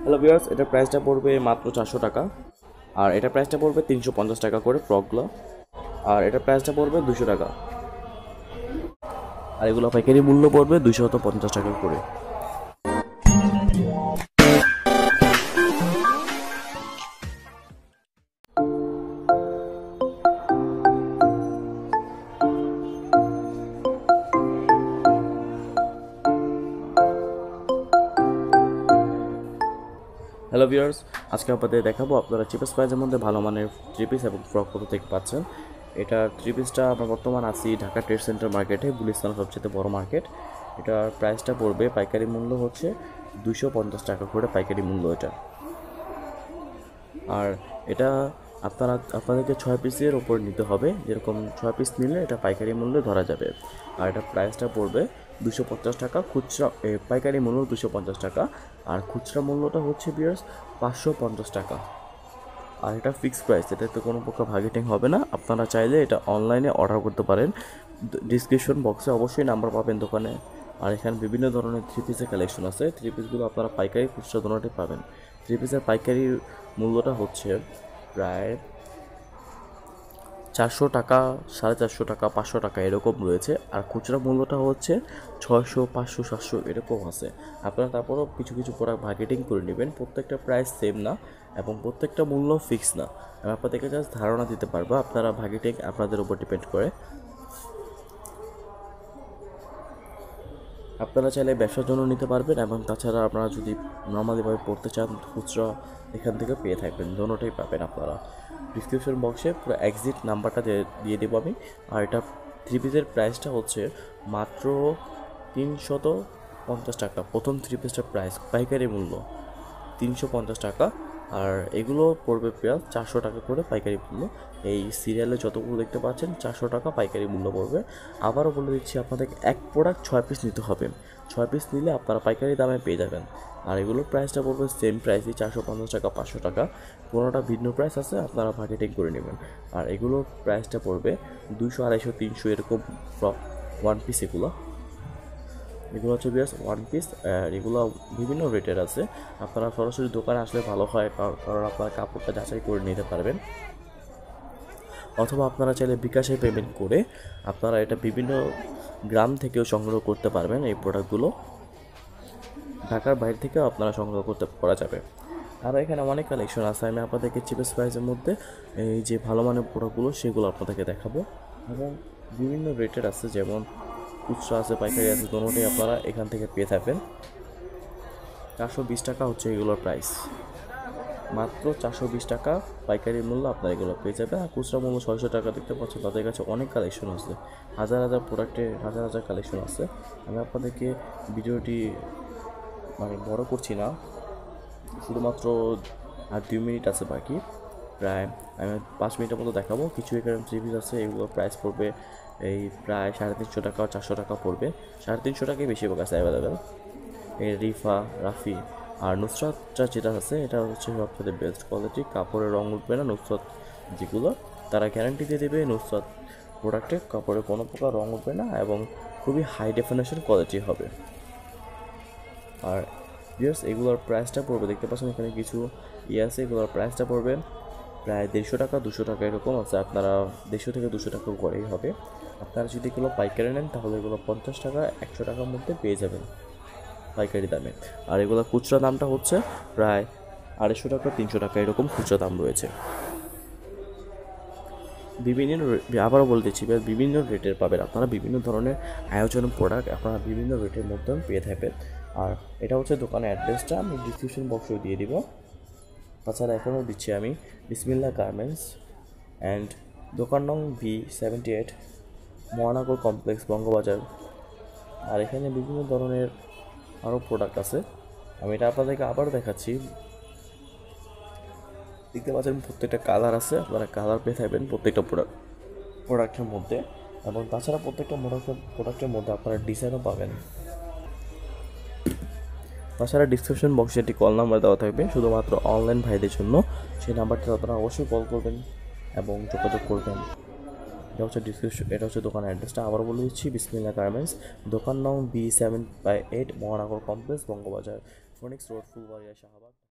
Hello viewers এটার প্রাইসটা পড়বে মাত্র চারশো টাকা। আর এটার প্রাইসটা পড়বে তিনশো পঞ্চাশ টাকা করে ফ্রকগুলো আর এটার প্রাইসটা পড়বে দুশো টাকা। আর এগুলো পাইকারি মূল্য পড়বে দুশো পঞ্চাশ টাকা করে। হ্যালো ভিউয়ার্স আজকে আপনাদের দেখাবো আপনারা চিপেস্ট প্রাইজের মধ্যে ভালো মানের থ্রি পিস এবং ফ্রক কত থেকে পাচ্ছেন এটা থ্রি পিসটা আমরা বর্তমান আছি ঢাকা ট্রেড সেন্টার মার্কেটে গুলিস্তান সবচেয়ে বড় মার্কেট এটার প্রাইসটা পড়বে পাইকারি মূল্য হচ্ছে দুশো পঞ্চাশ টাকা করে পাইকারি মূল্য এটা। আর এটা আপনারা, আপনাদেরকে ছয় পিসের ওপর নিতে হবে। যেরকম ছয় পিস নিলে এটা পাইকারি মূল্যে ধরা যাবে। আর এটা প্রাইসটা পড়বে দুশো পঞ্চাশ টাকা, খুচরা পাইকারি মূল্য দুশো পঞ্চাশ টাকা, আর খুচরা মূল্যটা হচ্ছে বিয়ার্স পাঁচশো পঞ্চাশ টাকা। আর এটা ফিক্সড প্রাইস এটাতে কোনো প্রকার ভাগেটিং হবে না। আপনারা চাইলে এটা অনলাইনে অর্ডার করতে পারেন। ডিসক্রিপশন বক্সে অবশ্যই নাম্বার পাবেন দোকানে। আর এখানে বিভিন্ন ধরনের থ্রি পিসের কালেকশন আছে। থ্রি পিসগুলো আপনারা পাইকারি খুচরা দোনোটাই পাবেন। থ্রি পিসের পাইকারি মূল্যটা হচ্ছে প্রায় চারশো টাকা, সাড়ে চারশো টাকা, পাঁচশো টাকা এরকম রয়েছে। আর খুচরা মূল্যটা হচ্ছে ছয়শো, পাঁচশো, সাতশো এরকম আছে। আপনারা তারপরও কিছু কিছু প্রোডাক্ট মার্কেটিং করে নেবেন। প্রত্যেকটা প্রাইস সেম না এবং প্রত্যেকটা মূল্য ফিক্স না। আমি আপনাদেরকে জাস্ট ধারণা দিতে পারব। আপনারা মার্কেটিং আপনাদের উপর ডিপেন্ড করে। আপনারা চাইলে ব্যবসার জন্য নিতে পারবেন এবং তাছাড়া আপনারা যদি নর্মালিভাবে পড়তে চান, খুচরা এখান থেকে পেয়ে থাকবেন। দোনোটাই পাবেন আপনারা। ডিসক্রিপশন বক্সে পুরো এক্সিট নাম্বারটা দিয়ে- দেবো আমি। আর এটা থ্রি পিসের প্রাইসটা হচ্ছে মাত্র তিনশত পঞ্চাশ টাকা। প্রথম থ্রি পিসটার প্রাইস পাইকারি মূল্য তিনশো পঞ্চাশ টাকা। আর এগুলো পড়বে প্রায় চারশো টাকা করে পাইকারি মূল্য। এই সিরিয়ালে যতগুলো দেখতে পাচ্ছেন, চারশো টাকা পাইকারি মূল্য পড়বে। আবারও বলে দিচ্ছি, আপনাদের এক প্রোডাক্ট ছয় পিস নিতে হবে। ছয় পিস নিলে আপনারা পাইকারি দামে পেয়ে যাবেন। আর এগুলোর প্রাইসটা পড়বে সেম প্রাইসই চারশো পঞ্চাশ টাকা, পাঁচশো টাকা। কোনোটা ভিন্ন প্রাইস আছে, আপনারা মার্কেটিং করে নেবেন। আর এগুলোর প্রাইসটা পড়বে দুশো আড়াইশো, তিনশো, এরকম ওয়ান পিস এগুলো। এগুলো হচ্ছে বিয়াস ওয়ান পিস আর এগুলো বিভিন্ন রেটের আছে। আপনারা সরাসরি দোকানে আসলে ভালো হয় কার- কারণ আপনারা কাপড়টা যাচাই করে নিতে পারবেন। অথবা আপনারা চাইলে বিকাশে পেমেন্ট করে আপনারা এটা বিভিন্ন গ্রাম থেকেও সংগ্রহ করতে পারবেন এই প্রোডাক্টগুলো ঢাকার বাইরে থেকেও আপনারা সংগ্রহ করতে করা যাবে। আর এখানে অনেক কালেকশন আছে, আমি আপনাদেরকে চিপেস্ট প্রাইসের মধ্যে এই যে ভালো মানের প্রোডাক্টগুলো সেগুলো আপনাদেরকে দেখাবো। এবং বিভিন্ন রেটের আছে, যেমন খুচরা আছে, পাইকারি আছে দুটোটাই আপনারা এখান থেকে পেয়ে থাকবেন। চারশো বিশ টাকা হচ্ছে এগুলোর প্রাইস মাত্র চারশো বিশ টাকা পাইকারি মূল্য আপনারা এগুলো পেয়ে যাবেন। আর খুচরা মূল্য ছয়শো টাকা দেখতে পাচ্ছেন, তাদের কাছে অনেক কালেকশন আছে। হাজার হাজার প্রোডাক্টের হাজার হাজার কালেকশন আছে। আমি আপনাদেরকে ভিডিওটি মানে বড় করছি না, শুধুমাত্র আর দুই মিনিট আছে বাকি। প্রায় আমি পাঁচ মিনিটের মতো দেখাবো। কিছু এখানে সিরিজ আছে, এগুলোর প্রাইস পড়বে এই প্রায় সাড়ে তিনশো টাকা চারশো টাকা পড়বে। সাড়ে তিনশো টাকাই বেশিরভাগ আছে অ্যাভেলেবেল এই রিফা, রাফি আর নুসরাতটা যেটা আছে, এটা হচ্ছে সবচেয়ে বেস্ট কোয়ালিটি কাপড়ের রং উঠবে না নুসরাত যেগুলো। তারা গ্যারান্টি দিয়ে দেবে নুসরাত প্রোডাক্টে কাপড়ে কোনো প্রকার রং উঠবে না এবং খুবই হাই ডেফিনেশন কোয়ালিটি হবে। আর ইয়ার্স এগুলোর প্রাইসটা পড়বে। দেখতে পাচ্ছেন এখানে কিছু ইয়ে আছে, এগুলোর প্রাইসটা পড়বে। প্রায় দেড়শো টাকা, দুশো টাকা এরকম আছে। আপনারা দেড়শো থেকে দুশো টাকা করেই হবে। আপনারা যদি এগুলো পাইকারি নেন, তাহলে এগুলো পঞ্চাশ টাকা, একশো টাকার মধ্যে পেয়ে যাবেন পাইকারি দামে। আর এগুলো খুচরা দামটা হচ্ছে প্রায় আড়াইশো টাকা, তিনশো টাকা এরকম খুচরা দাম রয়েছে। বিভিন্ন আবারও বলে দিচ্ছি বিভিন্ন রেটের পাবেন। আপনারা বিভিন্ন ধরনের আয়োজন প্রোডাক্ট আপনারা বিভিন্ন রেটের মধ্যে পেয়ে থাকবেন। আর এটা হচ্ছে দোকানের অ্যাড্রেসটা আমি ডিসক্রিপশন বক্সে দিয়ে দিব। তাছাড়া এখনও দিচ্ছি আমি বিসমিল্লা গার্মেন্টস অ্যান্ড দোকান নং V seventy eight Mohanagar complex Bangabazar. আর এখানে বিভিন্ন ধরনের আরও প্রোডাক্ট আছে। আমি এটা আপনাদেরকে আবার দেখাচ্ছি। দেখতে পাচ্ছেন প্রত্যেকটা কালার আছে, আপনারা কালার পেয়ে থাকবেন প্রত্যেকটা প্রোডাক্ট প্রোডাক্টের মধ্যে। এবং তাছাড়া প্রত্যেকটা প্রোডাক্টের প্রোডাক্টের মধ্যে আপনারা ডিজাইনও পাবেন। তাছাড়া ডিসক্রিপশন বক্সে একটি কল নাম্বার দেওয়া থাকবে, শুধুমাত্র অনলাইন ভাইদের জন্য। সেই নাম্বারটি আপনারা অবশ্যই কল করবেন এবং যোগাযোগ করবেন। এটা হচ্ছে ডিসক্রিপশন এটা হচ্ছে দোকানের অ্যাড্রেসটা আবার বলে দিচ্ছি বিসমিল্লা গার্মেন্টস, দোকান নং B seven by eight Mohanagar complex Bangabazar phoenix road Fulbaria, Shahbag.